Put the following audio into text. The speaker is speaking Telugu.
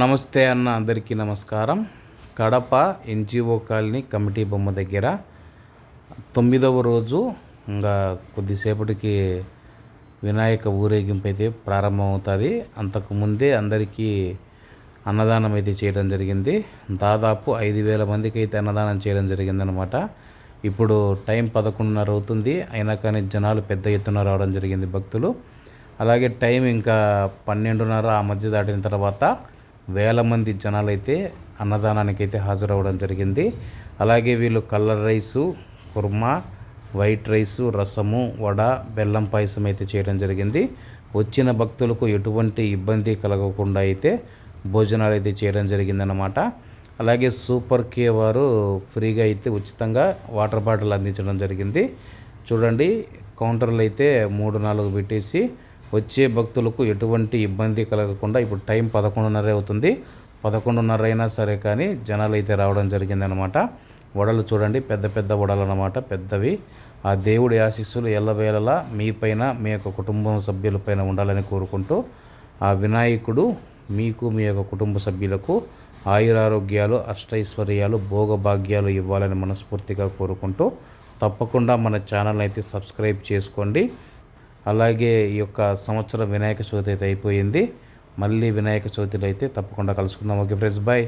నమస్తే అన్న అందరికీ నమస్కారం. కడప ఎన్జిఓ కాలనీ కమిటీ బొమ్మ దగ్గర తొమ్మిదవ రోజు ఇంకా కొద్దిసేపటికి వినాయక ఊరేగింపు అయితే ప్రారంభమవుతుంది. అంతకుముందే అందరికీ అన్నదానం అయితే చేయడం జరిగింది. దాదాపు ఐదు వేల మందికి అయితే అన్నదానం చేయడం జరిగిందనమాట ఇప్పుడు టైం పదకొండున్నర అవుతుంది. అయినా కానీ జనాలు పెద్ద ఎత్తున రావడం జరిగింది భక్తులు. అలాగే టైం ఇంకా పన్నెండున్నర ఆ మధ్య దాటిన తర్వాత వేల మంది జనాలు అయితే అన్నదానానికి అయితే హాజరవ్వడం జరిగింది. అలాగే వీళ్ళు colour rice kurma white rice రసము వడ బెల్లం పాయసం అయితే చేయడం జరిగింది. వచ్చిన భక్తులకు ఎటువంటి ఇబ్బంది కలగకుండా అయితే భోజనాలు అయితే చేయడం జరిగిందన్నమాట. అలాగే సూపర్ కే వారు ఫ్రీగా అయితే ఉచితంగా వాటర్ బాటిల్ అందించడం జరిగింది. చూడండి కౌంటర్లు అయితే మూడు నాలుగు పెట్టేసి వచ్చే భక్తులకు ఎటువంటి ఇబ్బంది కలగకుండా ఇప్పుడు టైం పదకొండున్నర అవుతుంది. పదకొండున్నర అయినా సరే కానీ జనాలు అయితే రావడం జరిగిందనమాట వడలు చూడండి పెద్ద పెద్ద వడలు అనమాట పెద్దవి. ఆ దేవుడి ఆశీస్సులు ఎల్లవేళలా మీపైన మీ యొక్క కుటుంబం సభ్యులపైన ఉండాలని కోరుకుంటూ ఆ వినాయకుడు మీకు మీ యొక్క కుటుంబ సభ్యులకు ఆయురారోగ్యాలు అష్టైశ్వర్యాలు భోగభాగ్యాలు ఇవ్వాలని మనస్ఫూర్తిగా కోరుకుంటూ తప్పకుండా మన ఛానల్ అయితే సబ్స్క్రైబ్ చేసుకోండి. అలాగే ఈ యొక్క సంవత్సరం వినాయక చవితి అయితే అయిపోయింది. మళ్ళీ వినాయక చవితిలో అయితే తప్పకుండా కలుసుకుందాం. Okay friends bye